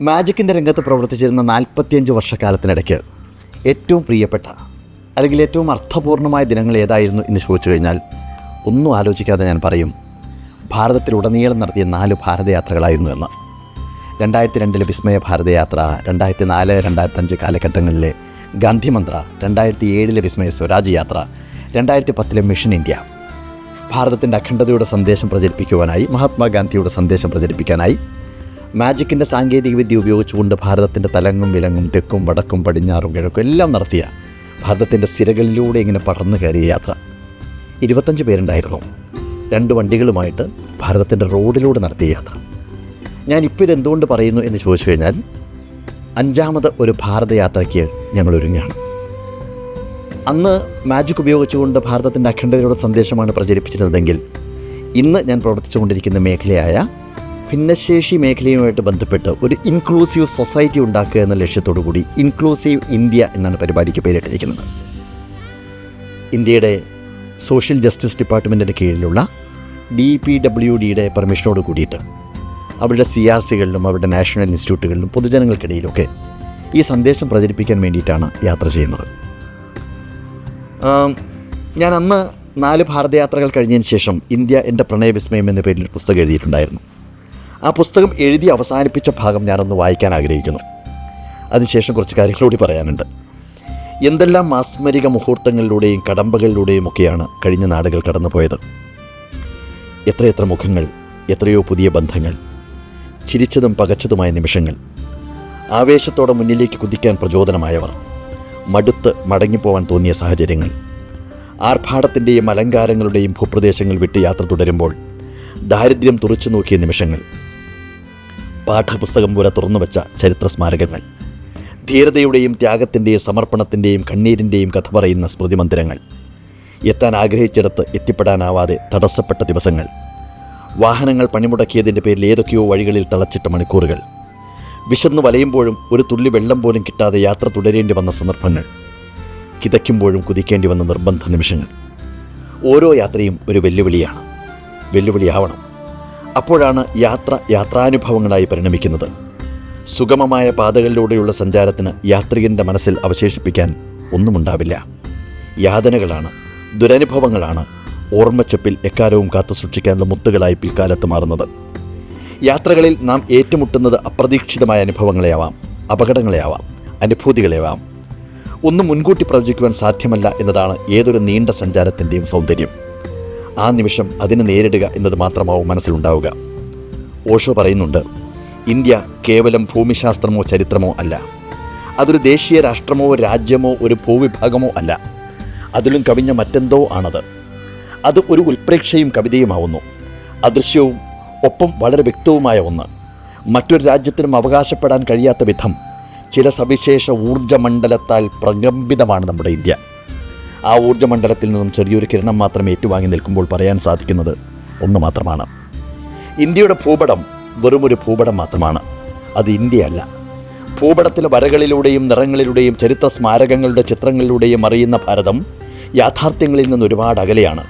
മാജിക്കിന്റെ രംഗത്ത് പ്രവർത്തിച്ചിരുന്ന നാൽപ്പത്തിയഞ്ച് വർഷക്കാലത്തിനിടയ്ക്ക് ഏറ്റവും പ്രിയപ്പെട്ട അല്ലെങ്കിൽ ഏറ്റവും അർത്ഥപൂർണമായ ദിനങ്ങൾ ഏതായിരുന്നു എന്ന് ചോദിച്ചു കഴിഞ്ഞാൽ ഒന്നും ആലോചിക്കാതെ ഞാൻ പറയും ഭാരതത്തിലുടനീളം നടത്തിയ നാല് ഭാരതയാത്രകളായിരുന്നു എന്ന്. രണ്ടായിരത്തി രണ്ടിലെ വിസ്മയ ഭാരതയാത്ര രണ്ടായിരത്തി നാല് രണ്ടായിരത്തഞ്ച് കാലഘട്ടങ്ങളിലെ ഗാന്ധിമന്ത്ര രണ്ടായിരത്തി ഏഴിലെ വിസ്മയ സ്വരാജ് യാത്ര രണ്ടായിരത്തി പത്തിലെ മിഷൻ ഇന്ത്യ. ഭാരതത്തിന്റെ അഖണ്ഡതയുടെ സന്ദേശം പ്രചരിപ്പിക്കുവാനായി മഹാത്മാഗാന്ധിയുടെ സന്ദേശം പ്രചരിപ്പിക്കാനായി മാജിക്കിന്റെ സാങ്കേതികവിദ്യ ഉപയോഗിച്ചുകൊണ്ട് ഭാരതത്തിന്റെ തലങ്ങും വിലങ്ങും തെക്കും വടക്കും പടിഞ്ഞാറും കിഴക്കും എല്ലാം നടത്തിയ ഭാരതത്തിന്റെ സിരകളിലൂടെ ഇങ്ങനെ പടർന്നു കയറിയ യാത്ര. ഇരുപത്തഞ്ച് പേരുണ്ടായിരുന്നു. രണ്ട് വണ്ടികളുമായിട്ട് ഭാരതത്തിന്റെ റോഡിലൂടെ നടത്തിയ യാത്ര. ഞാൻ ഇപ്പോൾ ഇതെന്തുകൊണ്ട് പറയുന്നു എന്ന് ചോദിച്ചു കഴിഞ്ഞാൽ അഞ്ചാമത് ഒരു ഭാരതയാത്രയ്ക്ക് ഞങ്ങൾ ഒരുങ്ങുകയാണ്. അന്ന് മാജിക് ഉപയോഗിച്ചുകൊണ്ട് ഭാരതത്തിന്റെ അഖണ്ഡതയുടെ സന്ദേശമാണ് പ്രചരിപ്പിച്ചിരുന്നതെങ്കിൽ ഇന്ന് ഞാൻ പ്രവർത്തിച്ചുകൊണ്ടിരിക്കുന്ന മേഖലയായ ഭിന്നശേഷി മേഖലയുമായിട്ട് ബന്ധപ്പെട്ട് ഒരു ഇൻക്ലൂസീവ് സൊസൈറ്റി ഉണ്ടാക്കുക എന്ന ലക്ഷ്യത്തോടു കൂടി ഇൻക്ലൂസീവ് ഇന്ത്യ എന്നാണ് പരിപാടിക്ക് പേരിട്ടിരിക്കുന്നത്. ഇന്ത്യയുടെ സോഷ്യൽ ജസ്റ്റിസ് ഡിപ്പാർട്ട്മെന്റിന്റെ കീഴിലുള്ള ഡി പി ഡബ്ല്യു ഡിയുടെ പെർമിഷനോട് കൂടിയിട്ട് അവരുടെ സി ആർ സികളിലും അവരുടെ നാഷണൽ ഇൻസ്റ്റിറ്റ്യൂട്ടുകളിലും പൊതുജനങ്ങൾക്കിടയിലൊക്കെ ഈ സന്ദേശം പ്രചരിപ്പിക്കാൻ വേണ്ടിയിട്ടാണ് യാത്ര ചെയ്യുന്നത്. ഞാൻ അന്ന് നാല് ഭാരതയാത്രകൾ കഴിഞ്ഞതിന് ശേഷം ഇന്ത്യ എന്റെ പ്രണയവിസ്മയം എന്ന പേരിൽ പുസ്തകം എഴുതിയിട്ടുണ്ടായിരുന്നു. ആ പുസ്തകം എഴുതി അവസാനിപ്പിച്ച ഭാഗം ഞാനൊന്ന് വായിക്കാൻ ആഗ്രഹിക്കുന്നു. അതിനുശേഷം കുറച്ച് കാര്യങ്ങളൂടി പറയാനുണ്ട്. എന്തെല്ലാം മാസ്മരിക മുഹൂർത്തങ്ങളിലൂടെയും കടമ്പകളിലൂടെയും ഒക്കെയാണ് കഴിഞ്ഞ നാടുകൾ കടന്നുപോയത്? എത്രയെത്ര മുഖങ്ങൾ എത്രയോ പുതിയ ബന്ധങ്ങൾ ചിരിച്ചതും പകച്ചതുമായ നിമിഷങ്ങൾ ആവേശത്തോടെ മുന്നിലേക്ക് കുതിക്കാൻ പ്രചോദനമായവർ മടുത്ത് മടങ്ങിപ്പോവാൻ തോന്നിയ സാഹചര്യങ്ങൾ ആർഭാടത്തിന്റെയും അലങ്കാരങ്ങളുടെയും ഭൂപ്രദേശങ്ങൾ വിട്ട് യാത്ര തുടരുമ്പോൾ ദാരിദ്ര്യം തുറച്ചു നോക്കിയ നിമിഷങ്ങൾ. പാഠപുസ്തകം പോലെ തുറന്നു വെച്ച ചരിത്ര സ്മാരകങ്ങൾ ധീരതയുടെയും ത്യാഗത്തിന്റെയും സമർപ്പണത്തിന്റെയും കണ്ണീരിന്റെയും കഥ പറയുന്ന സ്മൃതിമന്ദിരങ്ങൾ. എത്താൻ ആഗ്രഹിച്ചിടത്ത് എത്തിപ്പെടാനാവാതെ തടസ്സപ്പെട്ട ദിവസങ്ങൾ. വാഹനങ്ങൾ പണിമുടക്കിയതിന്റെ പേരിൽ ഏതൊക്കെയോ വഴികളിൽ തളച്ചിട്ട മണിക്കൂറുകൾ. വിശന്നു വലയുമ്പോഴും ഒരു തുള്ളി വെള്ളം പോലും കിട്ടാതെ യാത്ര തുടരേണ്ടി വന്ന സന്ദർഭങ്ങൾ. കിതയ്ക്കുമ്പോഴും കുതിക്കേണ്ടി വന്ന നിർബന്ധ നിമിഷങ്ങൾ. ഓരോ യാത്രയും ഒരു വെല്ലുവിളിയാണ്. വെല്ലുവിളിയാവണം. അപ്പോഴാണ് യാത്ര യാത്രാനുഭവങ്ങളായി പരിണമിക്കുന്നത്. സുഗമമായ പാതകളിലൂടെയുള്ള സഞ്ചാരത്തിന് യാത്രികന്റെ മനസ്സിൽ അവശേഷിപ്പിക്കാൻ ഒന്നുമുണ്ടാവില്ല. യാതനകളാണ് ദുരനുഭവങ്ങളാണ് ഓർമ്മച്ചപ്പിൽ എക്കാലവും കാത്തു സൂക്ഷിക്കാനുള്ള മുത്തുകളായി പിൽക്കാലത്ത് മാറുന്നത്. യാത്രകളിൽ നാം ഏറ്റുമുട്ടുന്നത് അപ്രതീക്ഷിതമായ അനുഭവങ്ങളെയാവാം അപകടങ്ങളെയാവാം അനുഭൂതികളെയാവാം. ഒന്നും മുൻകൂട്ടി പ്രവചിക്കുവാൻ സാധ്യമല്ല എന്നതാണ് ഏതൊരു നീണ്ട സഞ്ചാരത്തിന്റെയും സൗന്ദര്യം. ആ നിമിഷം അതിനെ നേരിടുക എന്നത് മാത്രമാവും മനസ്സിലുണ്ടാവുക. ഓഷോ പറയുന്നുണ്ട് ഇന്ത്യ കേവലം ഭൂമിശാസ്ത്രമോ ചരിത്രമോ അല്ല. അതൊരു ദേശീയ രാഷ്ട്രമോ രാജ്യമോ ഒരു ഭൂവിഭാഗമോ അല്ല. അതിലും കവിഞ്ഞ മറ്റെന്തോ ആണത്. അത് ഒരു ഉൽപ്രേക്ഷയും കവിതയുമാവുന്നു. അദൃശ്യവും ഒപ്പം വളരെ വ്യക്തവുമായ ഒന്ന്. മറ്റൊരു രാജ്യത്തിനും അവകാശപ്പെടാൻ കഴിയാത്ത വിധം ചില സവിശേഷ ഊർജമണ്ഡലത്താൽ പ്രകമ്പിതമാണ് നമ്മുടെ ഇന്ത്യ. ആ ഊർജമണ്ഡലത്തിൽ നിന്നും ചെറിയൊരു കിരണം മാത്രം ഏറ്റുവാങ്ങി നിൽക്കുമ്പോൾ പറയാൻ സാധിക്കുന്നത് ഒന്ന് മാത്രമാണ്. ഇന്ത്യയുടെ ഭൂപടം വെറുമൊരു ഭൂപടം മാത്രമാണ്. അത് ഇന്ത്യയല്ല. ഭൂപടത്തിലെ വരകളിലൂടെയും നിറങ്ങളിലൂടെയും ചരിത്ര സ്മാരകങ്ങളുടെ ചിത്രങ്ങളിലൂടെയും അറിയുന്ന ഭാരതം യാഥാർത്ഥ്യങ്ങളിൽ നിന്ന് ഒരുപാട് അകലെയാണ്.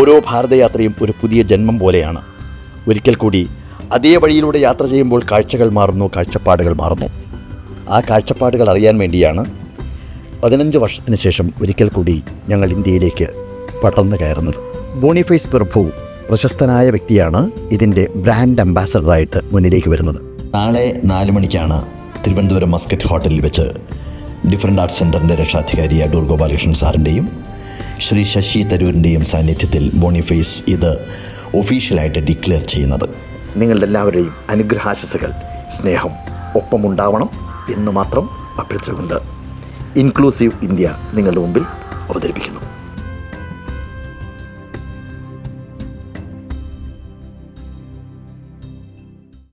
ഓരോ ഭാരതയാത്രയും ഒരു പുതിയ ജന്മം പോലെയാണ്. ഒരിക്കൽ കൂടി അതേ വഴിയിലൂടെ യാത്ര ചെയ്യുമ്പോൾ കാഴ്ചകൾ മാറുന്നു കാഴ്ചപ്പാടുകൾ മാറുന്നു. ആ കാഴ്ചപ്പാടുകൾ അറിയാൻ വേണ്ടിയാണ് പതിനഞ്ച് വർഷത്തിന് ശേഷം ഒരിക്കൽ കൂടി ഞങ്ങൾ ഇന്ത്യയിലേക്ക് പടർന്നു കയറുന്നത്. ബോണിഫൈസ് പ്രഭു പ്രശസ്തനായ വ്യക്തിയാണ് ഇതിന്റെ ബ്രാൻഡ് അംബാസഡറായിട്ട് മുന്നിലേക്ക് വരുന്നത്. നാളെ നാല് മണിക്കാണ് തിരുവനന്തപുരം മസ്കറ്റ് ഹോട്ടലിൽ വെച്ച് ഡിഫറെന്റ് ആർട്സ് സെന്ററിന്റെ രക്ഷാധികാരി അടൂർ ഗോപാലകൃഷ്ണൻ സാറിന്റെയും ശ്രീ ശശി തരൂരിന്റെയും സാന്നിധ്യത്തിൽ ബോണിഫേസ് ഇത് ഒഫീഷ്യലായിട്ട് ഡിക്ലെയർ ചെയ്യുന്നത്. നിങ്ങളുടെ എല്ലാവരുടെയും അനുഗ്രഹാശസ്സുകൾ സ്നേഹം ഒപ്പമുണ്ടാവണം എന്ന് മാത്രം അഭ്യർത്ഥിച്ചുകൊണ്ട് ഇൻക്ലൂസീവ് ഇന്ത്യ നിങ്ങളുടെ മുമ്പിൽ അവതരിപ്പിക്കുന്നു.